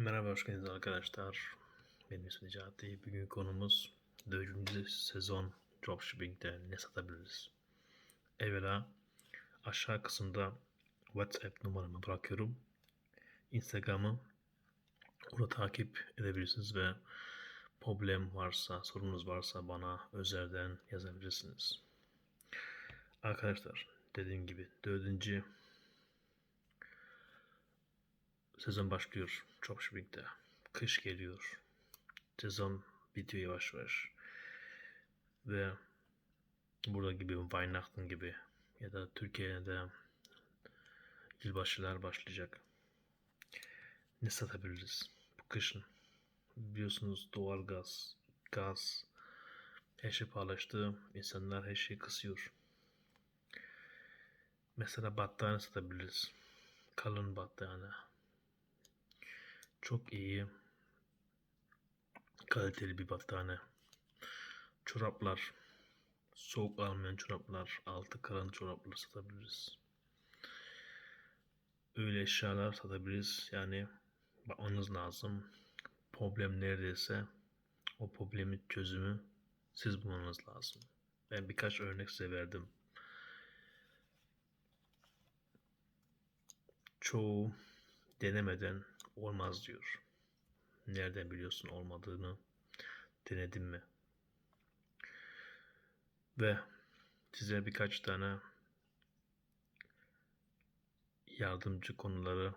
Merhaba, hoş geldiniz arkadaşlar. Benim ismim Necati. Bugün konumuz 4. sezon dropshipping'de ne satabiliriz? Evvela aşağı kısımda WhatsApp numaramı bırakıyorum. Instagram'ı orada takip edebilirsiniz ve problem varsa, sorunuz varsa bana özelden yazabilirsiniz. Arkadaşlar dediğim gibi 4 sezon başlıyor dropshipping'de. Kış geliyor. Sezon bitiyor yavaş yavaş. Ve burada gibi Weihnachten gibi ya da Türkiye'de yılbaşılar başlayacak. Ne satabiliriz bu kışın? Biliyorsunuz doğalgaz, gaz, her şey pahalaştı. İnsanlar her şeyi kısıyor. Mesela battaniye satabiliriz. Kalın battaniye çok iyi kaliteli bir battaniye. Çoraplar, soğuk almayan çoraplar, altı karan çoraplar satabiliriz. Öyle eşyalar satabiliriz. Yani bakmanız lazım. Problem neredeyse o problemin çözümü siz bulmanız lazım. Ben birkaç örnek size verdim. Çoğu denemeden olmaz diyor. Nereden biliyorsun olmadığını? Denedin mi? Ve size birkaç tane yardımcı konuları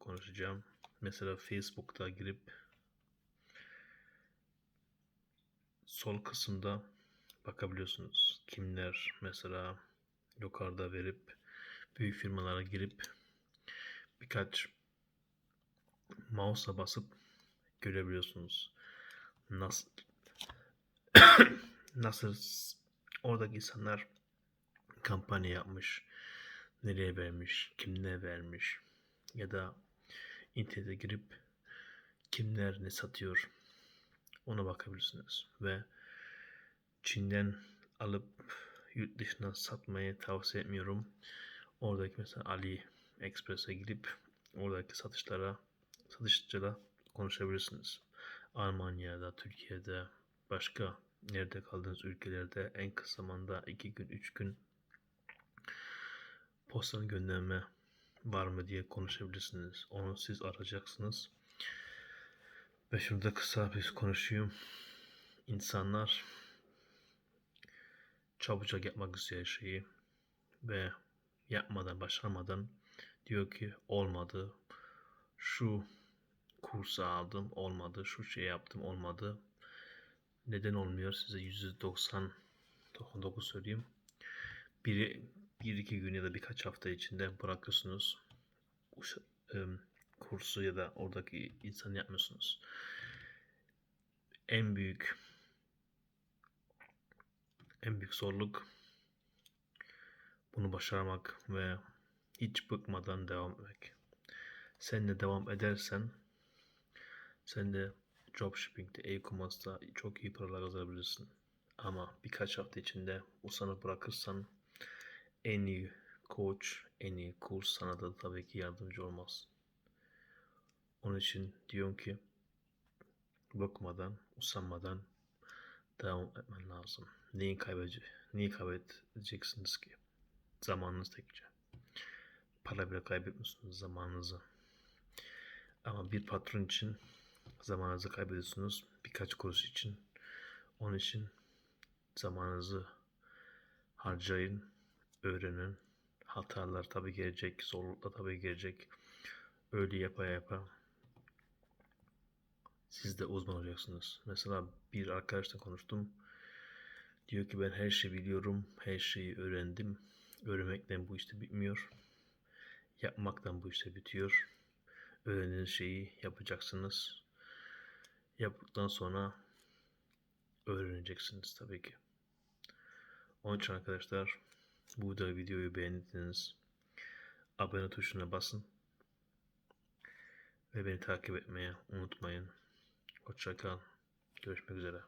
konuşacağım. Mesela Facebook'ta girip sol kısımda bakabiliyorsunuz. Kimler mesela yukarıda verip büyük firmalara girip birkaç mouse'a basıp görebiliyorsunuz. Nasıl nasıl oradaki insanlar kampanya yapmış, nereye vermiş, kimine vermiş ya da internete girip kimler ne satıyor ona bakabilirsiniz ve Çin'den alıp yurt dışına satmayı tavsiye etmiyorum. Oradaki mesela Ali Express'e gidip oradaki satışlara satışçıyla konuşabilirsiniz. Almanya'da, Türkiye'de, başka nerede kaldığınız ülkelerde en kısa zamanda 2 gün, 3 gün postanın gönderme var mı diye konuşabilirsiniz. Onu siz arayacaksınız. Ve şurada kısa bir konuşayım. İnsanlar çabucak yapmak istiyor şeyi ve yapmadan, başlamadan diyor ki olmadı. Şu kursu aldım olmadı. Şu şey yaptım olmadı. Neden olmuyor? Size %90 99 söyleyeyim. Biri bir iki gün ya da birkaç hafta içinde bırakıyorsunuz. Kursu ya da oradaki insan yapmıyorsunuz. En büyük en büyük zorluk bunu başarmak ve hiç bıkmadan devam etmek. Sen de devam edersen sen de dropshipping'de, e-commerce'da çok iyi paralar kazanabilirsin. Ama birkaç hafta içinde o sana bırakırsan en iyi coach, en iyi kurs sana da tabii ki yardımcı olmaz. Onun için diyorum ki bakmadan, usanmadan devam etmen lazım. Neyi kaybedecek, neyi kaybedeceksiniz ki? Zamanınız tekçe. Para bile kaybetmiyorsunuz zamanınızı. Ama bir patron için zamanınızı kaybediyorsunuz birkaç kuruş için. Onun için zamanınızı harcayın, öğrenin. Hatalar tabi gelecek, zorluklar tabi gelecek. Öyle yapa yapa siz de uzman olacaksınız. Mesela bir arkadaşla konuştum. Diyor ki ben her şeyi biliyorum, her şeyi öğrendim. Öğrenmekten bu işte bitmiyor. Yapmaktan bu işte bitiyor. Öğrendiğiniz şeyi yapacaksınız. Yaptıktan sonra öğreneceksiniz tabii ki. Onun için arkadaşlar bu da videoyu beğendiyseniz abone tuşuna basın ve beni takip etmeye unutmayın. Hoşçakal. Görüşmek üzere.